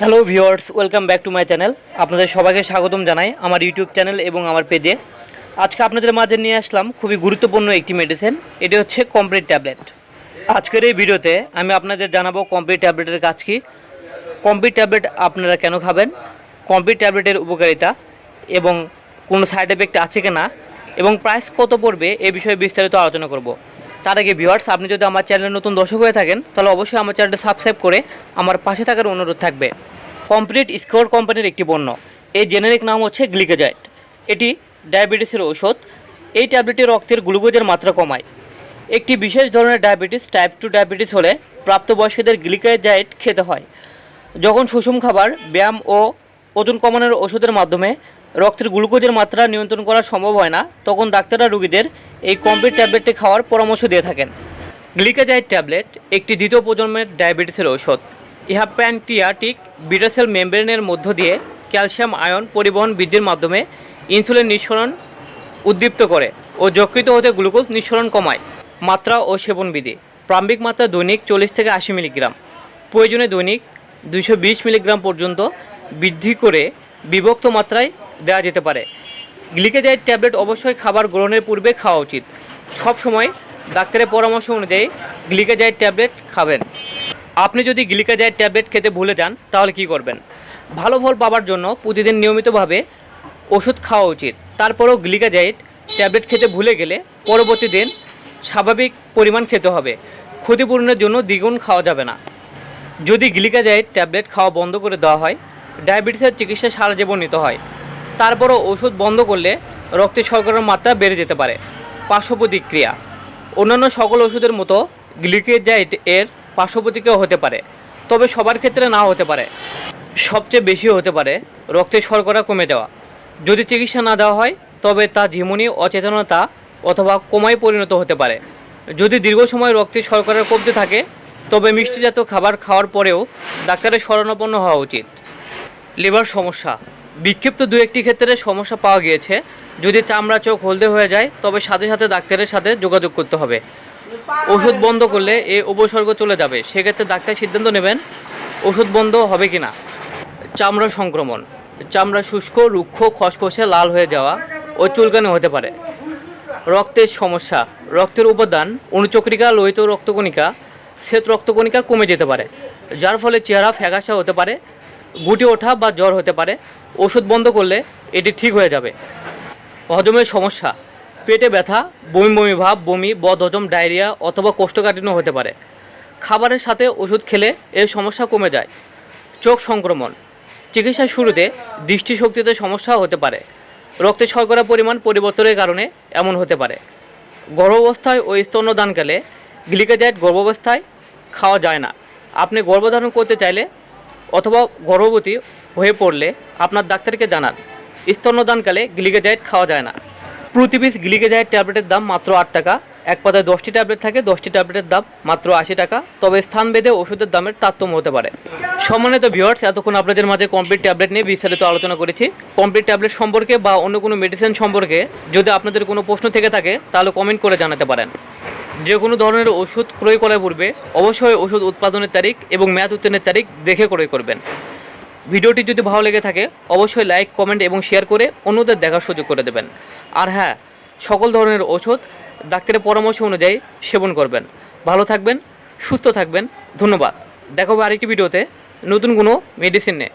Hello viewers welcome back to my channel আপনাদের সবাইকে স্বাগতম জানাই আমার ইউটিউব চ্যানেল এবং আমার পেজে আজকে আপনাদের মাঝে নিয়ে আসলাম খুবই গুরুত্বপূর্ণ একটি মেডিসিন এটি হচ্ছে কমপ্লিট ট্যাবলেট আজকের এই ভিডিওতে আমি আপনাদের জানাব কমপ্লিট ট্যাবলেটের কাজ কী। কমপ্লিট ট্যাবলেট আপনারা কেন খাবেন? কমপ্লিট ট্যাবলেটের উপকারিতা এবং কোনো সাইড এফেক্ট আছে কি না এবং প্রাইস কত পড়বে এ বিষয়ে বিস্তারিত আলোচনা করব। তার আগে ভিউয়ার্স আপনি যদি আমার চ্যানেলে নতুন দর্শক হয়ে থাকেন, তাহলে অবশ্যই আমার চ্যানেলটা সাবস্ক্রাইব করে আমার পাশে থাকার অনুরোধ থাকবে। কমপ্লিট স্কোর কোম্পানির একটি পণ্য। এই জেনেরিক নাম হচ্ছে গ্লিকোজাইট এটি ডায়াবেটিসের ঔষধ। এই ট্যাবলেটটি রক্তের গ্লুকোজের মাত্রা কমায়। একটি বিশেষ ধরনের ডায়াবেটিস টাইপ টু ডায়াবেটিস হলে প্রাপ্তবয়স্কদের গ্লিকোজাইট খেতে হয়। যখন সুষম খাবার, ব্যায়াম ও ওজন কমানোর ওষুধের মাধ্যমে রক্তের গ্লুকোজের মাত্রা নিয়ন্ত্রণ করা সম্ভব হয় না, তখন ডাক্তাররা রোগীদের এই কমপ্লিট ট্যাবলেটটি খাওয়ার পরামর্শ দিয়ে থাকেন। গ্লিকাজাইড ট্যাবলেট একটি দ্বিতীয় প্রজন্মের ডায়াবেটিসের ঔষধ। ইহা প্যানক্রিয়াটিক বিটাসেল মেমব্রেনের মধ্য দিয়ে ক্যালসিয়াম আয়ন পরিবহন বৃদ্ধির মাধ্যমে ইনসুলিন নিঃসরণ উদ্দীপ্ত করে ও যকৃত হতে গ্লুকোজ নিঃসরণ কমায়। মাত্রা ও সেবন বিধি। প্রারম্ভিক মাত্রা দৈনিক চল্লিশ থেকে আশি মিলিগ্রাম। প্রয়োজনে দৈনিক দুশো মিলিগ্রাম পর্যন্ত বৃদ্ধি করে বিভক্ত মাত্রায় দেওয়া যেতে পারে। গ্লিকেজাইড ট্যাবলেট অবশ্যই খাবার গ্রহণের পূর্বে খাওয়া উচিত। সব সময় ডাক্তারের পরামর্শ অনুযায়ী গ্লিকেজাইড ট্যাবলেট খাবেন। আপনি যদি গ্লিকেজাইড ট্যাবলেট খেতে ভুলে যান, তাহলে কি করবেন? ভালো ফল পাওয়ার জন্য প্রতিদিন নিয়মিতভাবে ওষুধ খাওয়া উচিত। তারপরেও গ্লিকাজাইড ট্যাবলেট খেতে ভুলে গেলে পরবর্তী দিন স্বাভাবিক পরিমাণ খেতে হবে। ক্ষতিপূরণের জন্য দ্বিগুণ খাওয়া যাবে না। যদি গ্লিকাজাইড ট্যাবলেট খাওয়া বন্ধ করে দেওয়া হয়, ডায়াবেটিসের চিকিৎসা সারা জীবন নিতে হয়। তারপরও ওষুধ বন্ধ করলে রক্তে শর্করার মাত্রা বেড়ে যেতে পারে। পার্শ্ব প্রতিক্রিয়া অন্যান্য সকল ওষুধের মতো গ্লিকেজাইট এর পার্শ্ব প্রতিক্রিয়া হতে পারে, তবে সবার ক্ষেত্রে না হতে পারে। সবচেয়ে বেশি হতে পারে রক্তে শর্করা কমে যাওয়া। যদি চিকিৎসা না দেওয়া হয়, তবে তা ঝিমুনি অচেতনতা অথবা কোমায় পরিণত হতে পারে। যদি দীর্ঘ সময় রক্তে শর্করা কমতে থাকে, তবে মিষ্টিজাত খাবার খাওয়ার পরেও ডাক্তারের শরণাপন্ন হওয়া উচিত। লিভার সমস্যা। বিক্ষিপ্ত দু একটি ক্ষেত্রে সমস্যা পাওয়া গিয়েছে। যদি চামড়া চোখ হলদে হয়ে যায়, তবে সাথে সাথে ডাক্তারের সাথে যোগাযোগ করতে হবে। ওষুধ বন্ধ করলে এ উপসর্গ চলে যাবে। সেক্ষেত্রে ডাক্তার সিদ্ধান্ত নেবেন, ওষুধ বন্ধ হবে কি না চামড়া সংক্রমণ। চামড়া শুষ্ক, রুক্ষ, খসখসে লাল হয়ে যাওয়া ও চুলকানি হতে পারে। রক্তের সমস্যা। রক্তের উপাদান, অনুচক্রিকা, লোহিত রক্তকণিকা, শ্বেত রক্তকণিকা কমে যেতে পারে। যার ফলে চেহারা ফ্যাকাশা হতে পারে। গুটি ওঠা বা জ্বর হতে পারে। ওষুধ বন্ধ করলে এটি ঠিক হয়ে যাবে। হজমের সমস্যা, পেটে ব্যথা, বমি বমি ভাব, বমি, বদহজম, ডায়রিয়া অথবা কোষ্ঠকাঠিন্য হতে পারে। খাবারের সাথে ওষুধ খেলে এর সমস্যা কমে যায়। চোখ সংক্রমণ, চিকিৎসার শুরুতে দৃষ্টিশক্তিতে সমস্যা হতে পারে। রক্তে শর্করা পরিমাণ পরিবর্তনের কারণে এমন হতে পারে। গর্ভাবস্থায় ও স্তন্যদানকালে গ্লিকেজাইড গর্ভাবস্থায় খাওয়া যায় না। আপনি গর্ভধারণ করতে চাইলে অথবা গর্ভবতী হয়ে পড়লে আপনার ডাক্তারকে জানান। স্তন্যদানকালে গ্লিকেজাইড খাওয়া যায় না। প্রতি পিস গ্লিকেজাইড ট্যাবলেটের দাম মাত্র আট টাকা। এক পাতায় দশটি ট্যাবলেট থাকে, দশটি ট্যাবলেটের দাম মাত্র আশি টাকা। তবে স্থান ভেদে ওষুধের দামের তারতম্য হতে পারে। সম্মানিত ভিউয়ার্স এতক্ষণ আপনাদের মাঝে কমপ্লিট ট্যাবলেট নিয়ে বিস্তারিত আলোচনা করেছি। কমপ্লিট ট্যাবলেট সম্পর্কে বা অন্য কোনো মেডিসিন সম্পর্কে যদি আপনাদের কোনো প্রশ্ন থেকে থাকে, তাহলে কমেন্ট করে জানাতে পারেন। যে কোনো ধরনের ওষুধ ক্রয় করার পূর্বে অবশ্যই ওষুধ উৎপাদনের তারিখ এবং মেয়াদ উত্তীর্ণের তারিখ দেখে ক্রয় করবেন। ভিডিওটি যদি ভালো লেগে থাকে, অবশ্যই লাইক, কমেন্ট এবং শেয়ার করে অন্যদের দেখার সুযোগ করে দেবেন। আর হ্যাঁ সকল ধরনের ওষুধ ডাক্তারের পরামর্শ অনুযায়ী সেবন করবেন। ভালো থাকবেন, সুস্থ থাকবেন, ধন্যবাদ। দেখাবো আরেকটি ভিডিওতে নতুন কোনো মেডিসিন নিয়ে।